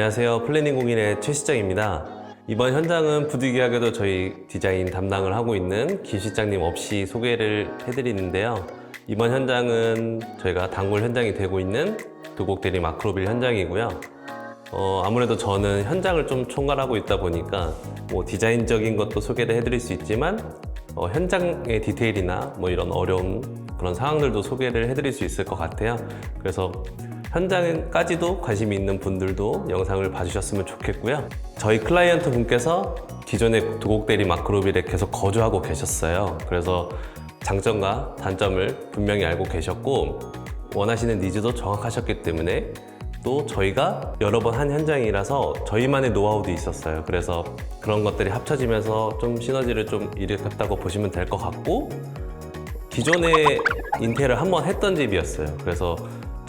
안녕하세요. 플래닝 공인의 최 시장입니다. 이번 현장은 부득이하게도 저희 디자인 담당을 하고 있는 김 실장님 없이 소개를 해드리는데요. 이번 현장은 저희가 단골 현장이 되고 있는 도곡 대리 마크로빌 현장이고요. 어, 아무래도 저는 현장을 좀 총괄하고 있다 보니까 뭐 디자인적인 것도 소개를 해드릴 수 있지만 어, 현장의 디테일이나 뭐 이런 어려운 그런 상황들도 소개를 해드릴 수 있을 것 같아요. 그래서 현장까지도 관심이 있는 분들도 영상을 봐주셨으면 좋겠고요. 저희 클라이언트 분께서 기존의 도곡 대리 마크로빌에 계속 거주하고 계셨어요. 그래서 장점과 단점을 분명히 알고 계셨고 원하시는 니즈도 정확하셨기 때문에 또 저희가 여러 번 한 현장이라서 저희만의 노하우도 있었어요. 그래서 그런 것들이 합쳐지면서 좀 시너지를 좀 일으켰다고 보시면 될 것 같고 기존에 인테리어를 한번 했던 집이었어요. 그래서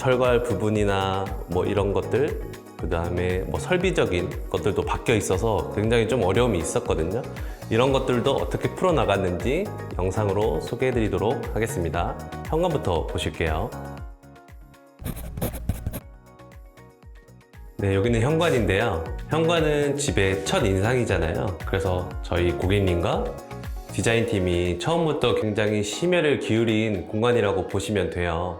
철거할 부분이나 뭐 이런 것들, 그 다음에 뭐 설비적인 것들도 바뀌어 있어서 굉장히 좀 어려움이 있었거든요. 이런 것들도 어떻게 풀어나갔는지 영상으로 소개해 드리도록 하겠습니다. 현관부터 보실게요. 네, 여기는 현관인데요. 현관은 집의 첫 인상이잖아요. 그래서 저희 고객님과 디자인팀이 처음부터 굉장히 심혈을 기울인 공간이라고 보시면 돼요.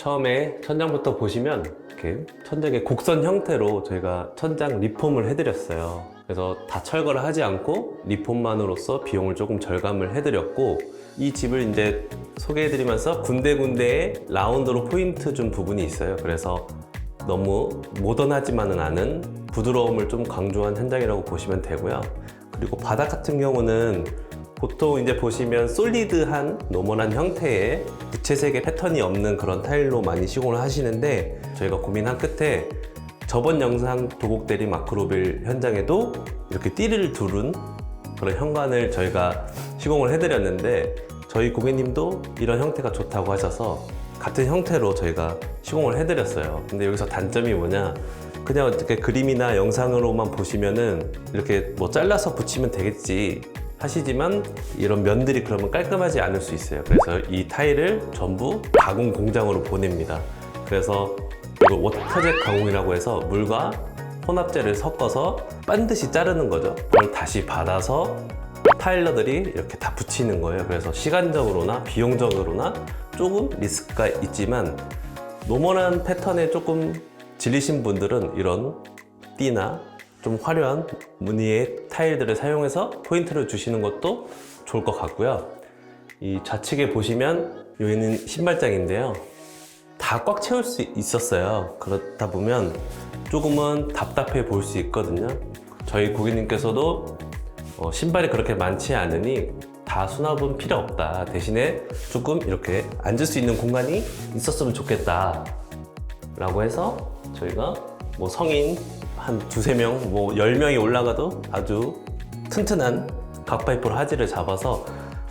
처음에 천장부터 보시면 이렇게 천장의 곡선 형태로 저희가 천장 리폼을 해드렸어요. 그래서 다 철거를 하지 않고 리폼만으로써 비용을 조금 절감을 해드렸고 이 집을 이제 소개해드리면서 군데군데에 라운드로 포인트 준 부분이 있어요. 그래서 너무 모던하지만은 않은 부드러움을 좀 강조한 현장이라고 보시면 되고요. 그리고 바닥 같은 경우는 보통 이제 보시면 솔리드한 노멀한 형태의 무채색의 패턴이 없는 그런 타일로 많이 시공을 하시는데 저희가 고민한 끝에 저번 영상 도곡대리 마크로빌 현장에도 이렇게 띠를 두른 그런 현관을 저희가 시공을 해드렸는데 저희 고객님도 이런 형태가 좋다고 하셔서 같은 형태로 저희가 시공을 해드렸어요. 근데 여기서 단점이 뭐냐? 그냥 어떻게 그림이나 영상으로만 보시면은 이렇게 뭐 잘라서 붙이면 되겠지 하시지만 이런 면들이 그러면 깔끔하지 않을 수 있어요. 그래서 이 타일을 전부 가공 공장으로 보냅니다. 그래서 이거 워터젯 가공이라고 해서 물과 혼합제를 섞어서 반드시 자르는 거죠. 그걸 다시 받아서 타일러들이 이렇게 다 붙이는 거예요. 그래서 시간적으로나 비용적으로나 조금 리스크가 있지만 노멀한 패턴에 조금 질리신 분들은 이런 띠나 좀 화려한 무늬의 타일들을 사용해서 포인트를 주시는 것도 좋을 것 같고요. 이 좌측에 보시면 여기는 신발장인데요. 다 꽉 채울 수 있었어요. 그렇다 보면 조금은 답답해 보일 수 있거든요. 저희 고객님께서도 어, 신발이 그렇게 많지 않으니 다 수납은 필요 없다. 대신에 조금 이렇게 앉을 수 있는 공간이 있었으면 좋겠다. 라고 해서 저희가 뭐 성인 한 두세 명, 뭐 열 명이 올라가도 아주 튼튼한 각파이프로 하지를 잡아서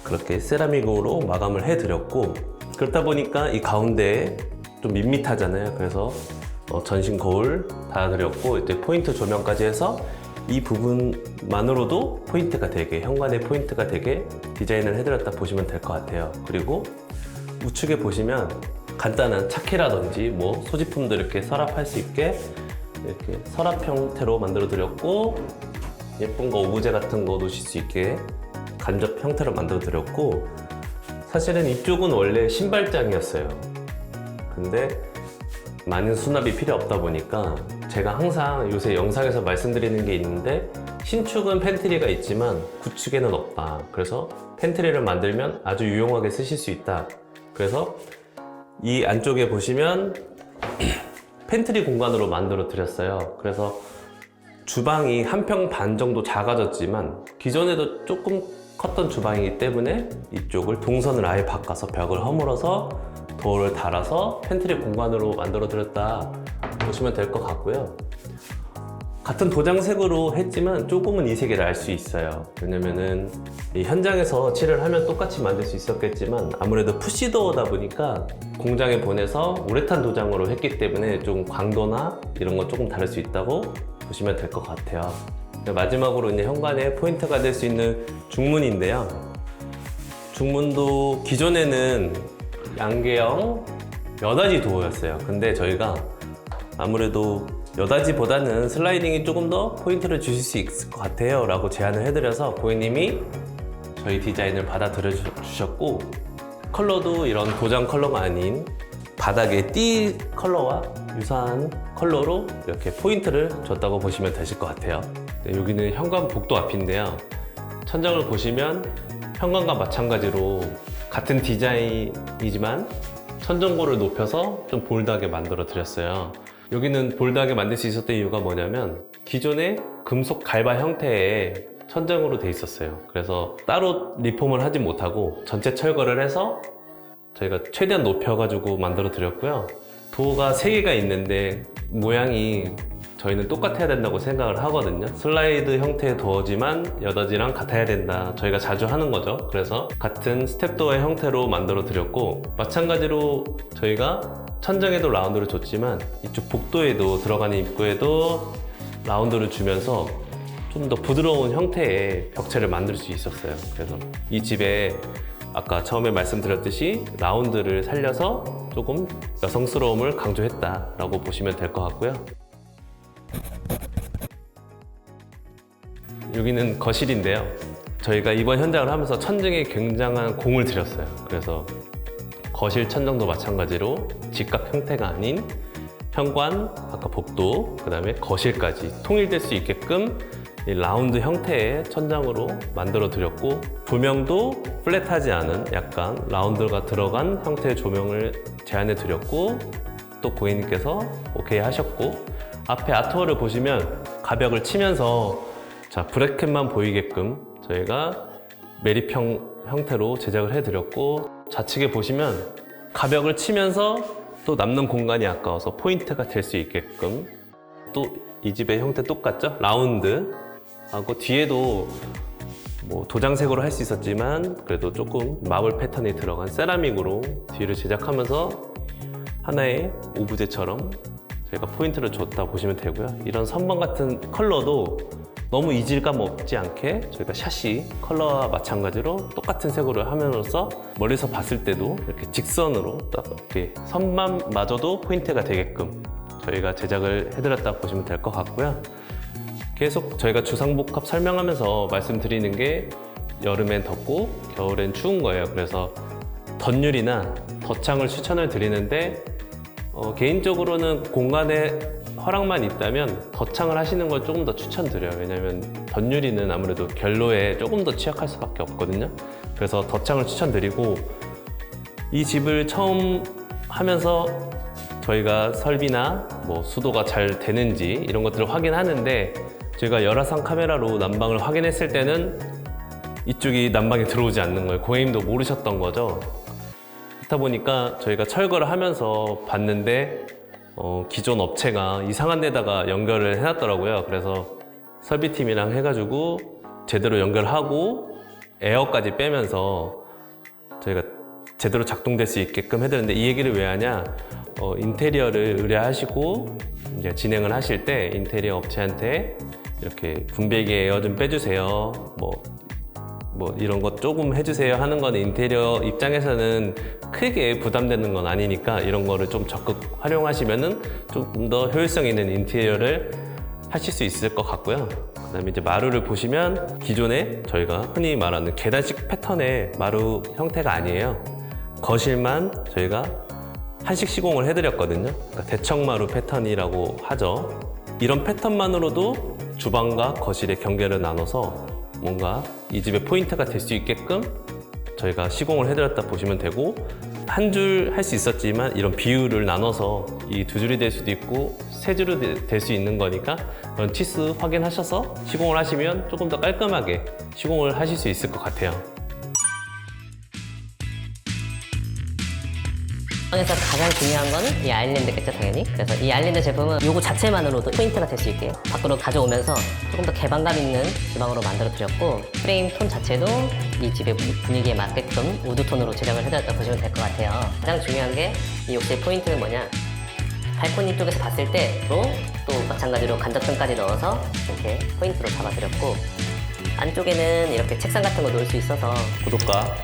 그렇게 세라믹으로 마감을 해드렸고 그렇다 보니까 이 가운데에 좀 밋밋하잖아요. 그래서 어, 전신 거울 달아드렸고 이제 포인트 조명까지 해서 이 부분만으로도 포인트가 되게 현관의 포인트가 되게 디자인을 해드렸다 보시면 될 것 같아요. 그리고 우측에 보시면 간단한 차키라든지 뭐 소지품도 이렇게 서랍할 수 있게 이렇게 서랍 형태로 만들어 드렸고 예쁜 거 오브제 같은 거 놓으실 수 있게 간접 형태로 만들어 드렸고 사실은 이쪽은 원래 신발장이었어요. 근데 많은 수납이 필요 없다 보니까 제가 항상 요새 영상에서 말씀드리는 게 있는데 신축은 팬트리가 있지만 구축에는 없다. 그래서 팬트리를 만들면 아주 유용하게 쓰실 수 있다. 그래서 이 안쪽에 보시면 팬트리 공간으로 만들어 드렸어요. 그래서 주방이 한 평 반 정도 작아졌지만 기존에도 조금 컸던 주방이기 때문에 이쪽을 동선을 아예 바꿔서 벽을 허물어서 도어를 달아서 팬트리 공간으로 만들어 드렸다 보시면 될 것 같고요. 같은 도장색으로 했지만 조금은 이 색이 날 수 있어요. 왜냐면은 이 현장에서 칠을 하면 똑같이 만들 수 있었겠지만 아무래도 푸시도어다 보니까 공장에 보내서 우레탄 도장으로 했기 때문에 좀 광도나 이런 거 조금 다를 수 있다고 보시면 될 것 같아요. 마지막으로 이제 현관에 포인트가 될 수 있는 중문인데요. 중문도 기존에는 양계형 여닫이 도어였어요. 근데 저희가 아무래도 여다지보다는 슬라이딩이 조금 더 포인트를 주실 수 있을 것 같아요 라고 제안을 해드려서 고객님이 저희 디자인을 받아들여 주- 주셨고 컬러도 이런 도장 컬러가 아닌 바닥의 띠 컬러와 유사한 컬러로 이렇게 포인트를 줬다고 보시면 되실 것 같아요 네, 여기는 현관 복도 앞인데요 천장을 보시면 현관과 마찬가지로 같은 디자인이지만 천정고를 높여서 좀 볼드하게 만들어 드렸어요. 여기는 볼드하게 만들 수 있었던 이유가 뭐냐면 기존의 금속 갈바 형태의 천정으로 돼 있었어요. 그래서 따로 리폼을 하지 못하고 전체 철거를 해서 저희가 최대한 높여가지고 만들어 드렸고요. 도어가 3개가 있는데 모양이 저희는 똑같아야 된다고 생각을 하거든요. 슬라이드 형태의 도어지만 여닫이랑 같아야 된다. 저희가 자주 하는 거죠. 그래서 같은 스텝도어의 형태로 만들어 드렸고 마찬가지로 저희가 천정에도 라운드를 줬지만 이쪽 복도에도 들어가는 입구에도 라운드를 주면서 좀 더 부드러운 형태의 벽체를 만들 수 있었어요. 그래서 이 집에 아까 처음에 말씀드렸듯이 라운드를 살려서 조금 여성스러움을 강조했다 라고 보시면 될 것 같고요. 여기는 거실인데요. 저희가 이번 현장을 하면서 천정에 굉장한 공을 들였어요. 그래서 거실 천정도 마찬가지로 직각 형태가 아닌 현관, 아까 복도, 그 다음에 거실까지 통일될 수 있게끔 이 라운드 형태의 천장으로 만들어 드렸고 조명도 플랫하지 않은 약간 라운드가 들어간 형태의 조명을 제안해 드렸고 또 고객님께서 오케이 하셨고 앞에 아트월을 보시면 가벽을 치면서 자 브래켓만 보이게끔 저희가 매립형 형태로 제작을 해드렸고 좌측에 보시면 가벽을 치면서 또 남는 공간이 아까워서 포인트가 될 수 있게끔 또 이 집의 형태 똑같죠? 라운드 하고 뒤에도 뭐 도장색으로 할 수 있었지만 그래도 조금 마블 패턴이 들어간 세라믹으로 뒤를 제작하면서 하나의 오브제처럼 저희가 포인트를 줬다 보시면 되고요. 이런 선반 같은 컬러도 너무 이질감 없지 않게 저희가 샤시 컬러와 마찬가지로 똑같은 색으로 함으로써 멀리서 봤을 때도 이렇게 직선으로 딱 이렇게 선반마저도 포인트가 되게끔 저희가 제작을 해드렸다 보시면 될 것 같고요. 계속 저희가 주상복합 설명하면서 말씀드리는 게 여름엔 덥고 겨울엔 추운 거예요. 그래서 덧유리나 덧창을 추천을 드리는데 어, 개인적으로는 공간에 허락만 있다면 덧창을 하시는 걸 조금 더 추천드려요. 왜냐하면 덧유리는 아무래도 결로에 조금 더 취약할 수밖에 없거든요. 그래서 덧창을 추천드리고 이 집을 처음 하면서 저희가 설비나 뭐 수도가 잘 되는지 이런 것들을 확인하는데 저희가 열화상 카메라로 난방을 확인했을 때는 이쪽이 난방이 들어오지 않는 거예요. 고객님도 모르셨던 거죠. 그렇다 보니까 저희가 철거를 하면서 봤는데 어, 기존 업체가 이상한 데다가 연결을 해놨더라고요. 그래서 설비팀이랑 해가지고 제대로 연결하고 에어까지 빼면서 저희가 제대로 작동될 수 있게끔 해드렸는데 이 얘기를 왜 하냐? 어, 인테리어를 의뢰하시고 이제 진행을 하실 때 인테리어 업체한테 이렇게 분배기 에어 좀 빼주세요. 뭐 뭐 이런 것 조금 해주세요 하는 건 인테리어 입장에서는 크게 부담되는 건 아니니까 이런 거를 좀 적극 활용하시면은 좀 더 효율성 있는 인테리어를 하실 수 있을 것 같고요. 그 다음에 이제 마루를 보시면 기존에 저희가 흔히 말하는 계단식 패턴의 마루 형태가 아니에요. 거실만 저희가 한식 시공을 해드렸거든요. 그러니까 대청마루 패턴이라고 하죠. 이런 패턴만으로도 주방과 거실의 경계를 나눠서 뭔가 이 집의 포인트가 될 수 있게끔 저희가 시공을 해드렸다 보시면 되고 한 줄 할 수 있었지만 이런 비율을 나눠서 이 두 줄이 될 수도 있고 세 줄이 될 수 있는 거니까 그런 치수 확인하셔서 시공을 하시면 조금 더 깔끔하게 시공을 하실 수 있을 것 같아요. 에서 가장 중요한 거는 이 아일랜드겠죠 당연히. 그래서 이 아일랜드 제품은 요거 자체만으로도 포인트가 될 수 있게 밖으로 가져오면서 조금 더 개방감 있는 주방으로 만들어 드렸고 프레임 톤 자체도 이 집의 분위기에 맞게끔 우드 톤으로 제작을 해드렸다 보시면 될 것 같아요. 가장 중요한 게 이 욕실 포인트는 뭐냐? 발코니 쪽에서 봤을 때도 또 마찬가지로 간접등까지 넣어서 이렇게 포인트로 잡아드렸고 안쪽에는 이렇게 책상 같은 거 놓을 수 있어서 구독과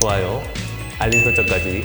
좋아요, 알림 설정까지